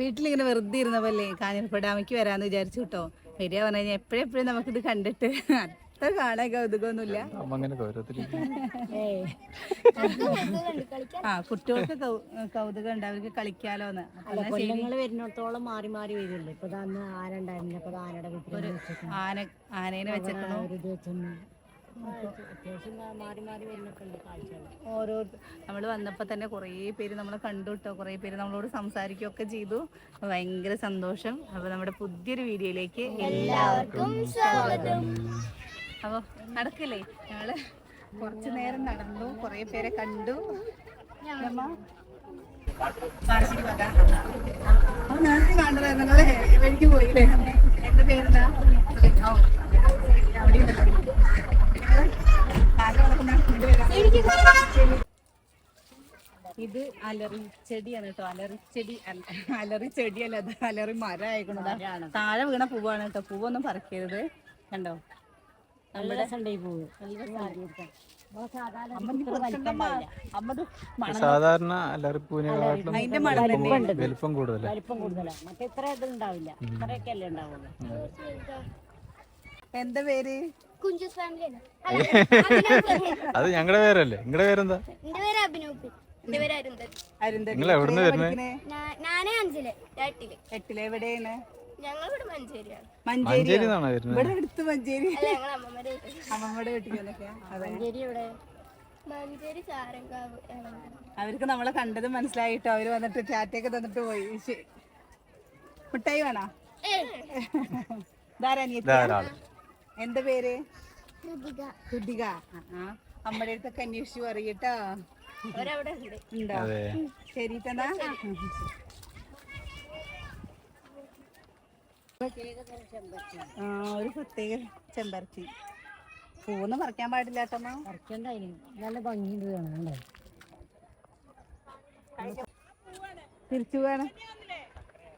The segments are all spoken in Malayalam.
വീട്ടിലിങ്ങനെ വെറുതെ പോലെ കാഞ്ഞിരപ്പുഴ ഡാമിക്ക് വരാന്ന് വിചാരിച്ചു കേട്ടോ. വരിക പറഞ്ഞു കഴിഞ്ഞാൽ എപ്പോഴും എപ്പോഴും നമുക്കിത് കണ്ടിട്ട്. അത്ര കാണാൻ കൗതുകമൊന്നുമില്ല അമ്മ അങ്ങനെ ഗൗരവത്തിലേക്ക് ആ കുട്ടികൾക്ക് കൗതുകം ഉണ്ട്. അവർക്ക് കളിക്കാലോന്ന്. കൊല്ലങ്ങൾ വരുന്നിടത്തോളം മാറി മാറി വരുള്ളൂ. ഇപ്പൊ ദാ അന്ന് ആന ആനയുടെ വെച്ചേക്കുന്നു ആന ആനേനെ വെച്ചേക്കണു. ഓരോ നമ്മൾ വന്നപ്പോൾ തന്നെ കുറേ പേര് നമ്മളെ കണ്ടു കേട്ടോ കുറേ പേര് നമ്മളോട് സംസാരിക്കുകയൊക്കെ ചെയ്തു. ഭയങ്കര സന്തോഷം. അപ്പോൾ നമ്മുടെ പുതിയൊരു വീഡിയോയിലേക്ക് എല്ലാവർക്കും സ്വാഗതം. അപ്പോൾ നടക്കില്ലേ? ഞങ്ങൾ കുറച്ച് നേരം നടന്നു കുറേ പേരെ കണ്ടു. നേരത്തെ കണ്ടതായിരുന്നു നിങ്ങളെ എനിക്ക് പോയില്ലേ? എന്റെ പേരെന്താ? ഇത് അലറി ചെടിയാണ് കേട്ടോ. അലറി ചെടി അല്ല. അലറി ചെടിയല്ല അത് അലറി മരം താഴെ വീണ പൂവാണ് കേട്ടോ. പൂവൊന്നും പറിക്കരുത്. കണ്ടോ? നമ്മുടെ സണ്ടേ പൂവ്. സാധാരണ അലറിപ്പൂവിനെ അതിന്റെ മണം വലിപ്പം കൂടുതലാണ് മറ്റേ ഇത്ര ഇത് ഉണ്ടാവില്ല ഇത്രയൊക്കെ അല്ലേ ഉണ്ടാവുള്ളൂ. എന്താ പേര്? കുഞ്ചുസ് ഫാമിലിയാണ് അത് ഞങ്ങളുടെ പേരല്ലേ? നിങ്ങളുടെ പേരെന്താ? എന്റെ പേര് അഭിനവ്. എന്റെ പേര് അരുന്ധതി. അരുന്ധതി. നിങ്ങൾ എവിടുന്ന് വരുന്നേ? പഠിക്കണേ? ഞാ- ഞാനേ അഞ്ചിൽ എട്ടിൽ. എട്ടിലെ എവിടെയാണ്? ഞങ്ങൾ ഇവിടെ മഞ്ചേരിയാണ് മഞ്ചേരി വരുന്നത്? ഇവിടെ അടുത്ത് മഞ്ചേരി. അല്ല ഞങ്ങൾ അമ്മമ്മയുടെ അതെ. മഞ്ചേരി ഇവിടെ മഞ്ചേരി ചാരങ്കാവ്. അവർക്ക് നമ്മളെ കണ്ടത് മനസ്സിലായിട്ടോ? അവർ വന്നിട്ട് ചാറ്റൊക്കെ തന്നിട്ട് പോയി. ശരി. മിഠായി വേണോ? ധാരാ? ധാരാളം എന്താ പേര്? കൃതിക. ആ, ആ. അമ്മയുടെ അടുത്തൊക്കെ അന്വേഷിച്ചു അറിയട്ടോ ഉണ്ട്. ശരി തന്നാ ആ. ഒരു പ്രത്യേക ചെമ്പരത്തി. പൂന്ന് പറിക്കാൻ പാടില്ല പറിക്കണ്ടായിരുന്നു നല്ല ഭംഗിയുണ്ട് കാണാണ്ടേ തിരിച്ചു വേണം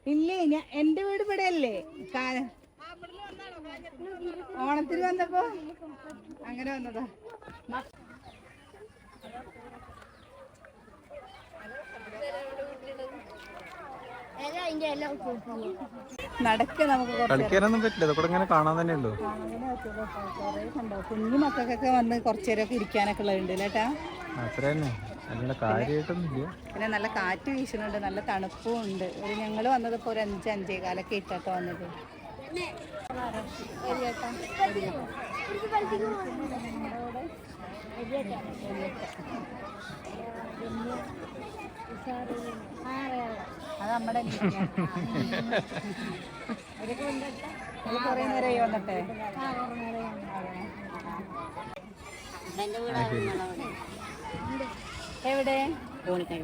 ഇല്ലേ ഞാൻ എന്റെ വീട് ഇവിടെ അല്ലേ ഓണത്തിന് വന്നപ്പോ അങ്ങനെ വന്നതാ. മ- എല്ലാം അതിന്റെ എല്ലാം നടക്ക നമുക്ക് കുറച്ച് കളിക്കാനൊന്നും പറ്റില്ല. ഇതൊക്കെ ഇങ്ങനെ കാണാൻ തന്നെ ഉള്ളൂ കേട്ടോ. കുഞ്ഞു മക്കൾക്കൊക്കെ വന്ന് കുറച്ചേരൊക്കെ ഇരിക്കാനൊക്കെ ഉള്ളതുണ്ട് അത്ര തന്നെ. ഇല്ല. പിന്നെ നല്ല കാറ്റ് വീശുന്നുണ്ട് നല്ല തണുപ്പും ഉണ്ട്. ഒരു ഞങ്ങൾ വന്നത് ഇപ്പോൾ ഒരു അഞ്ച് അഞ്ചേ കാലൊക്കെ ഇട്ടാട്ടോ വന്നത്. അത് നമ്മുടെ കുറേ നേരമായി വന്നിട്ടെ എവിടെ? കോണിക്കുണ്ടുള്ളി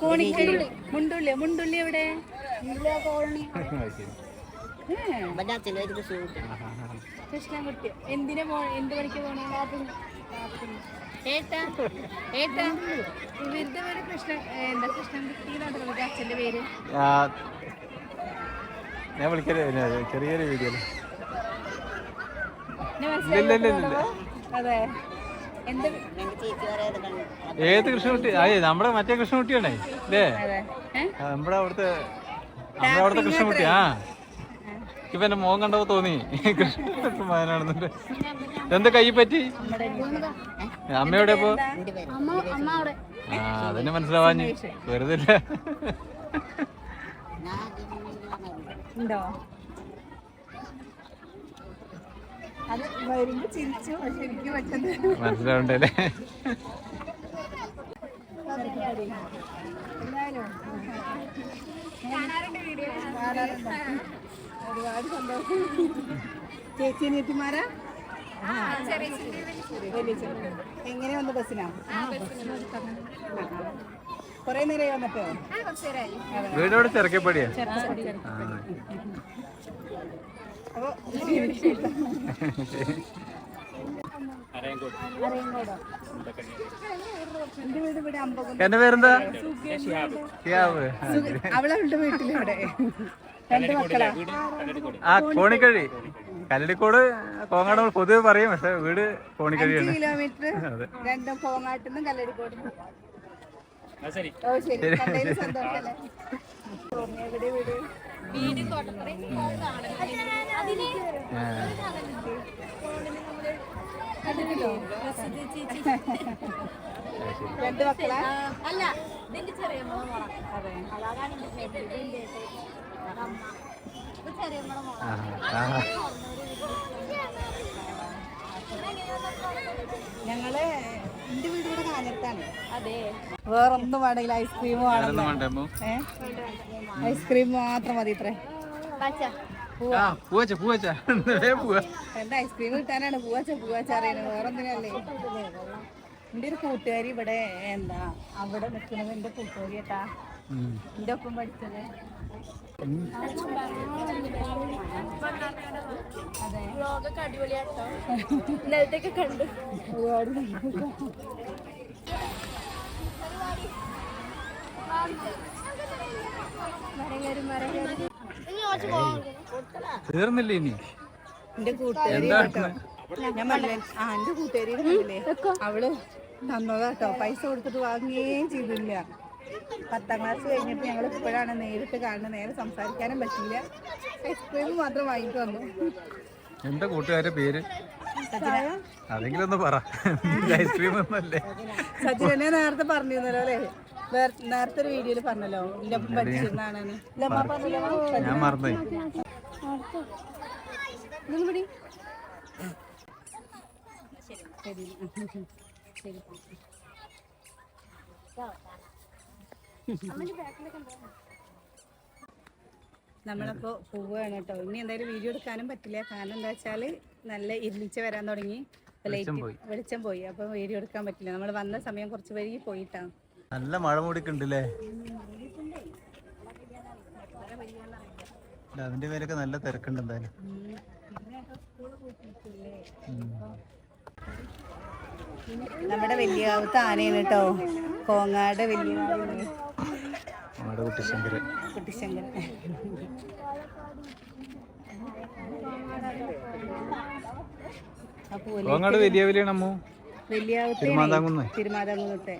കോണിക്കഴി മുണ്ടുള്ളി. മുണ്ടുള്ളി എവിടെ? കോളനി. എന്റെ അച്ഛന്റെ പേര് കൃഷി കൃഷ്ണൻകുട്ടി. എന്തിനാ പോ എന്ത് പണിക്ക് പോണേ? ഏട്ടാ ഏട്ടാ. ഇവരുടെ പേര് കൃഷ്ണ എന്താ കൃഷ്ണൻ വിളിക്കുക അച്ഛന്റെ പേര്? ഞാൻ വിളിക്കൽ ചെറിയൊരു വീഡിയോ അതെ. ഏത് കൃഷ്ണകുട്ടി അയ്യേ നമ്മുടെ മറ്റേ കൃഷ്ണകുട്ടിയാണേ അല്ലേ അതെ. നമ്മുടെ അവിടുത്തെ നമ്മുടെ അവിടുത്തെ കൃഷ്ണകുട്ടി ആ. ഇപ്പൊ എന്റെ മോൻ കണ്ടപ്പോ തോന്നി. കൃഷ്ണനാണെന്നുണ്ട് എന്ത് കൈ പറ്റി? അമ്മയോടെ പോ ആ അതന്നെ മനസ്സിലാവാഞ്ഞ്. വെറുതെ ഇല്ല ഉണ്ടോ അത് വരുമ്പോ ചിരിച്ചു പക്ഷെ എനിക്ക് പറ്റുന്നത് മനസ്സിലാവണ്ടല്ലേ ഒരുപാട് സന്തോഷം ചേച്ചി ചേച്ചി. എങ്ങനെ വന്നു ബസ്സിനാ? കൊറേ നേരമായി വന്നിട്ടോ? വീട് ഇവിടെ ചെറുക്കപ്പടിയാ? അപ്പൊ എന്റെ പേരെന്താ? ഷിയാബ്. അവളുടെ വീട്ടിലിവിടെ. രണ്ട് മക്കളാ. ആ കോണിക്കഴി. കല്ലടിക്കോട് കോങ്ങാട് പൊതുവെ പറയും പക്ഷെ വീട് കോണിക്കഴിയാണ് കിലോമീറ്റർ രണ്ടും വീട്? കോട്ടപ്പുറ രണ്ട് മക്കളാ? അല്ല ഇതിന്റെ ചെറിയ അതെ അതാണ് ഇതിന്റെ ചെറിയ. ഞങ്ങൾ എന്റെ വീട് ഇവിടെ അതെ. വേറൊന്നും വേണമെങ്കിൽ ഐസ്ക്രീം വേണം. ഐസ്ക്രീം മാത്രം മതി ഇത്രേ പൂവച്ച പൂവച്ച. എന്റെ ഐസ്ക്രീം കിട്ടാനാണ് പൂവച്ച പൂവച്ച അറിയണത്. വേറൊന്നിനല്ലേ? എന്റെ ഒരു കൂട്ടുകാരി ഇവിടെ എന്താ അവിടെ നിൽക്കുന്നത് എന്റെ കൂട്ടുകാരി കേട്ടാ എന്റെ ഒപ്പം പഠിച്ചത്. അടിപൊളിയാട്ടോ കണ്ടു. മരങ്ങരും ഇനി കുറച്ച് പോകാൻ തീർന്നില്ലേ ഇനി? എന്റെ കൂട്ടുകാരി ഞാൻ പറഞ്ഞില്ലേ ആ എന്റെ കൂട്ടുകാരി അവൾ തന്നതാട്ടോ പൈസ കൊടുത്തിട്ട് വാങ്ങുകയും ചെയ്തില്ല. പത്താം ക്ലാസ് കഴിഞ്ഞിട്ട് ഞങ്ങൾ ഇപ്പോഴാണ് നേരിട്ട് കാണുന്നത്. നേരെ സംസാരിക്കാനും പറ്റില്ല ഐസ്ക്രീം മാത്രം വാങ്ങിട്ട് വന്നു. എന്റെ കൂട്ടുകാരുടെ പേര്? അതെങ്കിലും ഒന്ന് പറ. ഐസ്ക്രീം ഒന്നല്ലേ സജിനെ നേരത്തെ പറഞ്ഞിരുന്നല്ലോ അല്ലേ? നേരത്തെ ഒരു വീഡിയോയിൽ പറഞ്ഞല്ലോ ഇതൊന്ന് പിടി. നമ്മളപ്പോ പോവുകയാണ് കേട്ടോ. ഇനി എന്തായാലും വീഡിയോ എടുക്കാനും പറ്റില്ല. കാരണം എന്താ വെച്ചാൽ നല്ല ഇരുളിച്ച് വരാൻ തുടങ്ങി. വെളിച്ചം ലൈറ്റ് പോയി. വെളിച്ചം പോയി. അപ്പൊ വീഡിയോ എടുക്കാൻ പറ്റില്ല. നമ്മൾ വന്ന സമയം കുറച്ച് വൈകി പോയിട്ടാ. നല്ല മഴ മൂടിക്കുണ്ടല്ലേ അതിന്റെ പേരൊക്കെ നല്ല തിരക്കുണ്ട് എന്തായാലും. നമ്മുടെ വലിയാവത്ത് ആനയാണ് കേട്ടോ. കോങ്ങാട് വലിയ നമ്മുടെ കുട്ടിശങ്കര് കുട്ടിശങ്കരൻ. അപ്പൊ അങ്ങോട്ട് വലിയ വലിയ അമ്മു വലിയാവത്തെ തിരുമാന്താംകുന്ന് തിരുമാതാംകുന്നത്തെ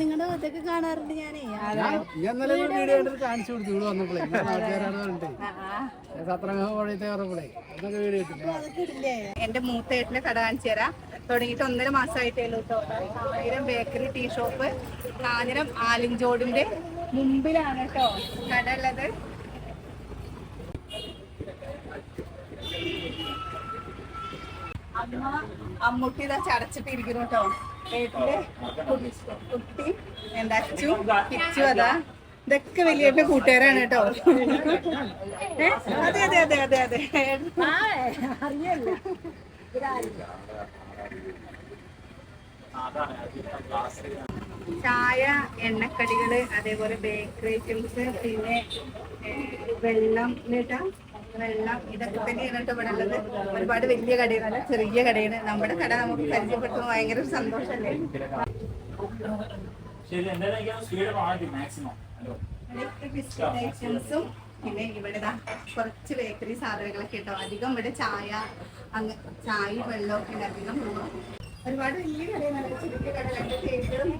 നിങ്ങളുടെ ഇതൊക്കെ കാണാറുണ്ട് ഞാനേ. ഇന്നലെ ഒരു വീഡിയോ കണ്ടിട്ട് കാണിച്ചു കൊടുത്തു ഇവിടെ വന്നപ്പോഴേ പറഞ്ഞിട്ട് എന്റെ മൂത്ത ഏട്ടന്റെ കട കാണിച്ചു തരാം. തുടങ്ങിയിട്ട് ഒന്നര മാസമായിട്ടേ ഉള്ളൂ കേട്ടോ. Kanjiram bakery tea shop Kanjiram ആലിഞ്ചോടിന്റെ മുമ്പിലാണ് കേട്ടോ കട ഉള്ളത്. അമ്മ അമ്മൂട്ടി ഇതാ ചടച്ചിട്ടിരിക്കുന്നു കേട്ടോ. ഏട്ടന്റെ കുട്ടി എന്താ അച്ചു? കിച്ചു അതാ. ഇതൊക്കെ വലിയ കൂട്ടുകാരാണ് കേട്ടോ? അതെ അതെ അതെ അതെ അതെ. ചായ എണ്ണക്കടികൾ അതേപോലെ ബേക്കറി ഐറ്റംസ് പിന്നെ വെള്ളം കേട്ടാ. വെള്ളം ഇതൊക്കെ തന്നെ കേട്ടോ ഇവിടെ ഉള്ളത്. ഒരുപാട് വലിയ കടയാണ് ചെറിയ കടയാണ്. നമ്മുടെ കട നമുക്ക് പരിചയപ്പെട്ടു ഭയങ്കര ഒരു സന്തോഷമല്ലേ? ബിസ്ക്കറ്റ് ഐറ്റംസും പിന്നെ ഇവിടെ കുറച്ച് ബേക്കറി സാധനങ്ങളൊക്കെ കേട്ടോ അധികം ഇവിടെ ചായ അങ്ങ് ചായയും വെള്ളമൊക്കെ അധികം ഒരുപാട് വലിയ കടയാണ്. ചെറിയ കട രണ്ട് ടേബിളും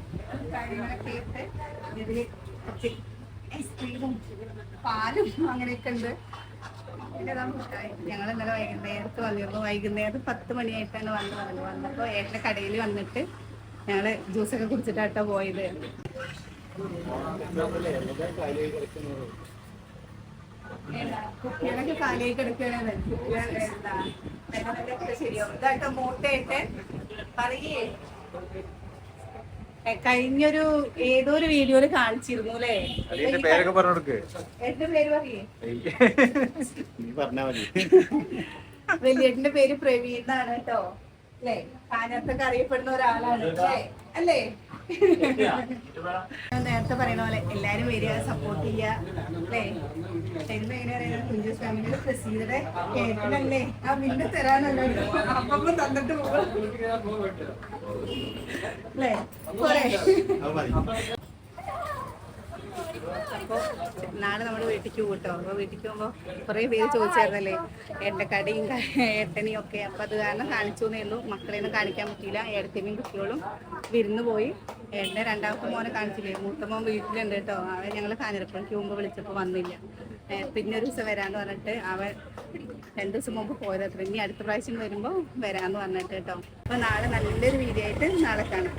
കാര്യങ്ങളൊക്കെ ഇട്ട് ഇതിൽ കുറച്ച് ഐസ്ക്രീമും പാലും അങ്ങനെയൊക്കെ ഉണ്ട്. ഞങ്ങൾ ഇന്നലെ വൈകുന്നേരത്ത് വന്നിരുന്നു. വൈകുന്നേരം പത്ത് മണിയായിട്ടാണ് വന്നത് വന്നപ്പോൾ ഏട്ടന്റെ കടയിൽ വന്നിട്ട് ഞങ്ങൾ ജ്യൂസൊക്കെ കുടിച്ചിട്ടാട്ടോ പോയത്. കുട്ടികളൊക്കെ കാലിയായി കിടക്കുകയാണ്. അതിനൊക്കെ ശരിയാവും ഇതായിട്ട് മൂട്ടയിട്ട് പറയേ. കഴിഞ്ഞൊരു ഏതോ ഒരു വീഡിയോയിൽ കാണിച്ചിരുന്നു അല്ലേ അതിന്റെ പേരൊക്കെ പറഞ്ഞു കൊടുക്ക് എന്റെ പേര് പറയേ. നീ പറഞ്ഞാ മതി. വലിയേട്ടന്റെ പേര് പ്രവീൺ എന്നാണ് കേട്ടോ. അല്ലേ? കാഞ്ഞത്തൊക്കെ അറിയപ്പെടുന്ന ഒരാളാണ്. അല്ലേ? നേരത്തെ പറയുന്ന പോലെ എല്ലാരും വരിക സപ്പോർട്ട് ചെയ്യുക. അല്ലേ? അപ്പം നാളെ നമ്മൾ വീട്ടിലേക്ക് കൂട്ടോ. അപ്പൊ വീട്ടിലേക്ക് പോകുമ്പോൾ കുറേ പേര് ചോദിച്ചായിരുന്നല്ലേ? ഏട്ടക്കടയും ഏട്ടനെയും ഒക്കെ. അപ്പോൾ അത് കാരണം കാണിച്ചു എന്നേ ഉള്ളൂ. മക്കളെയൊന്നും കാണിക്കാൻ പറ്റിയില്ല. ഏടത്തിനെയും കുട്ടികളും വിരുന്ന് പോയി. എന്റെ രണ്ടാമത്തെ മോനെ കാണിച്ചില്ലേ? മൂത്ത മോൻ വീട്ടിലുണ്ട് കേട്ടോ. അവൻ ഞങ്ങൾ കാഞ്ഞിരപ്പണിക്ക് മുമ്പ് വിളിച്ചപ്പോൾ വന്നില്ല. പിന്നെ ഒരു ദിവസം വരാന്ന് പറഞ്ഞിട്ട് അവൻ രണ്ടു ദിവസം മുമ്പ് പോയതത്ര ഇനി അടുത്ത പ്രാവശ്യം വരുമ്പോൾ വരാന്ന് പറഞ്ഞിട്ട് കേട്ടോ. അപ്പോൾ നാളെ നല്ലൊരു വീഡിയോ ആയിട്ട് നാളെ കാണാം.